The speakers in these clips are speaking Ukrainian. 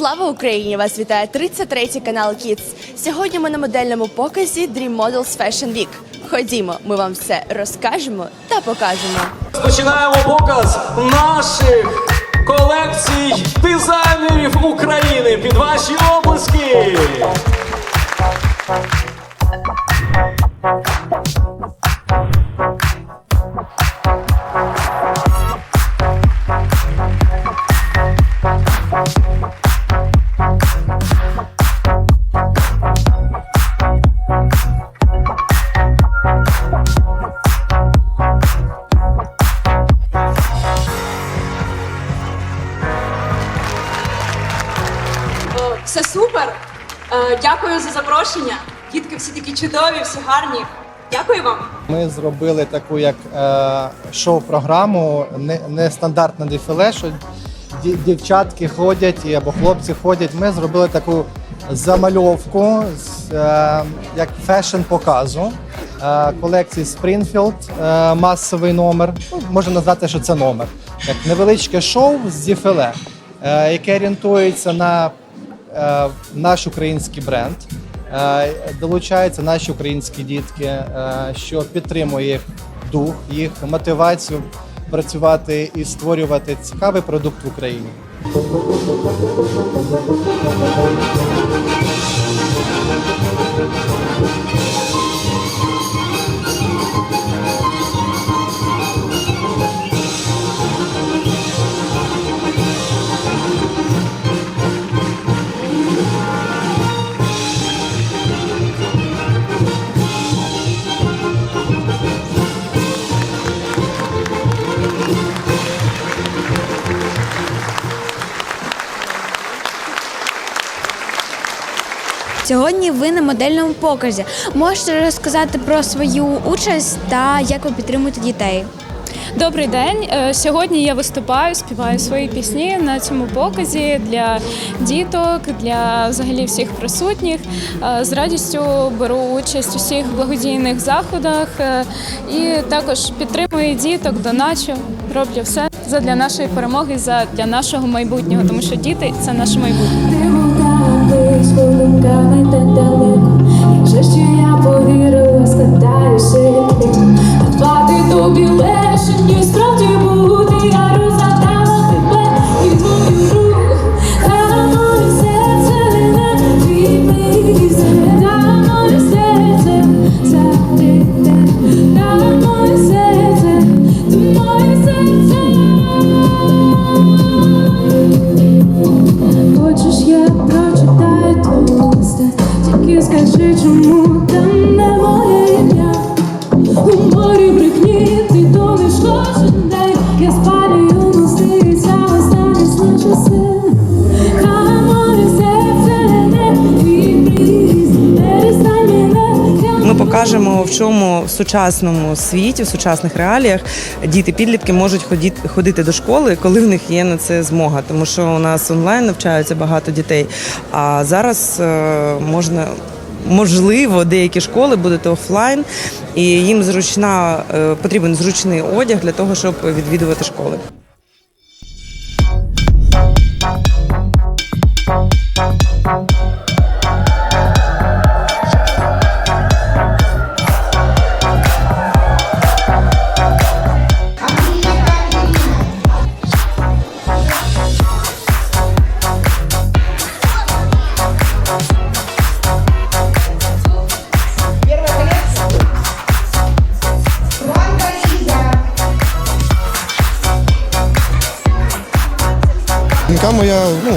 Слава Україні! Вас вітає 33-й канал Kids. Сьогодні ми на модельному показі Dream Models Fashion Week. Ходімо, ми вам все розкажемо та покажемо. Починаємо показ наших колекцій дизайнерів України під ваші облиски. Дякую за запрошення. Дітки всі такі чудові, всі гарні. Дякую вам. Ми зробили таку як е, шоу-програму, не, не дефіле, що дівчатки ходять або хлопці ходять. Ми зробили таку замальовку з, е, як фешн показу е, колекції Springfield, е, масовий номер. Ну, можна назвати, що це номер. Як невеличке шоу з дефіле, е, яке орієнтується на наш український бренд. Е, Долучаються наші українські дітки, е, що підтримує їх дух, їх мотивацію працювати і створювати цікавий продукт в Україні. Сьогодні ви на модельному показі. Можете розказати про свою участь та як ви підтримуєте дітей? Добрий день. Е, Сьогодні я виступаю, співаю свої пісні на цьому показі для діток, для взагалі всіх присутніх. Е, З радістю беру участь у всіх благодійних заходах е, і також підтримую діток, доначу, роблю все задля нашої перемоги, задля нашого майбутнього, тому що діти це наше майбутнє. Ти мовляли з думками так покажемо, в чому в сучасному світі, в сучасних реаліях діти підлітки можуть ходіти, ходити до школи, коли в них є на це змога. Тому що у нас онлайн навчаються багато дітей. А зараз е, можна. Можливо, деякі школи будуть офлайн, і їм зручна е, потрібен зручний одяг для того, щоб відвідувати школи. Донька моя ну,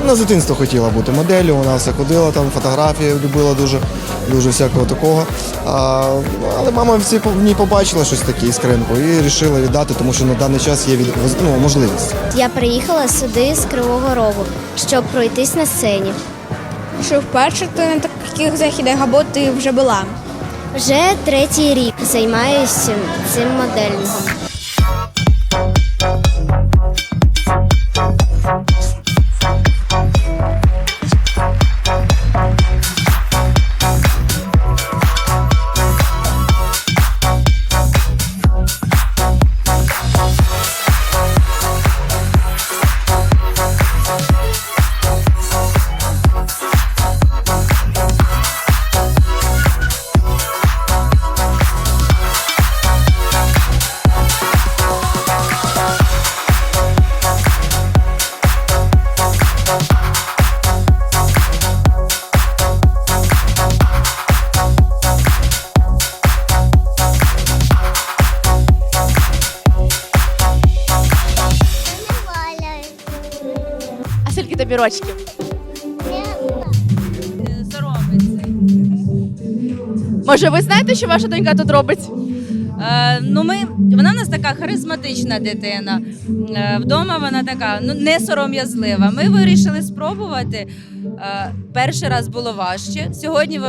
вона з дитинства хотіла бути моделлю, вона все ходила, там фотографії любила дуже, дуже всякого такого. А, але мама всі в ній побачила щось таке іскринку і вирішила віддати, тому що на даний час є від, ну, можливість. Я приїхала сюди з Кривого Рогу, щоб пройтись на сцені. Що вперше ти на таких заходах або ти вже була? Вже третій рік займаюся цим модельнгом. Тобі рочків? Може, ви знаєте, що ваша донька тут робить? Е, ну ми, вона в нас така харизматична дитина. Е, вдома вона така ну, не сором'язлива. Ми вирішили спробувати. Е, перший раз було важче. Сьогодні в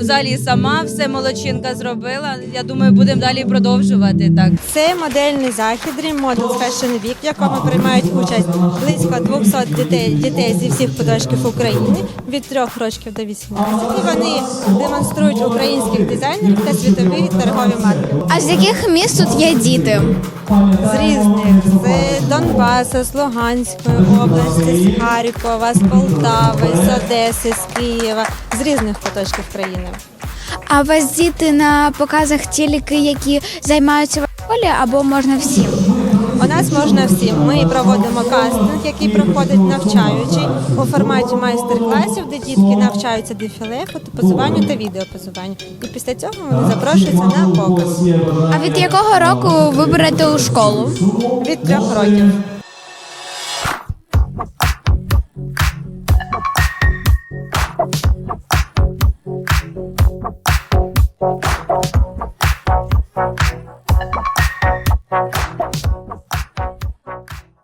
в залі сама все молодчинка зробила. Я думаю, будемо далі продовжувати так. Це модельний захід Dream Models Fashion Week, в якому приймають участь близько 200 дітей, дітей зі всіх куточків України від 3 років до 18. І вони демонструють українських дизайнерів та світові торгові марки. А з яких міст тут є діти? З різних з Донбасу, з Луганської області, з Харкова, з Полтави, з Одеси, з Києва, з різних куточків країни. А у вас діти на показах тільки, які займаються в школі, або можна всім? У нас можна всім. Ми проводимо кастинг, який проходить навчаючий у форматі майстер-класів, де дітки навчаються дефіле, фотопозуванню та відеопозуванню. І після цього вони запрошуються на показ А від якого року ви берете у школу? від трьох років.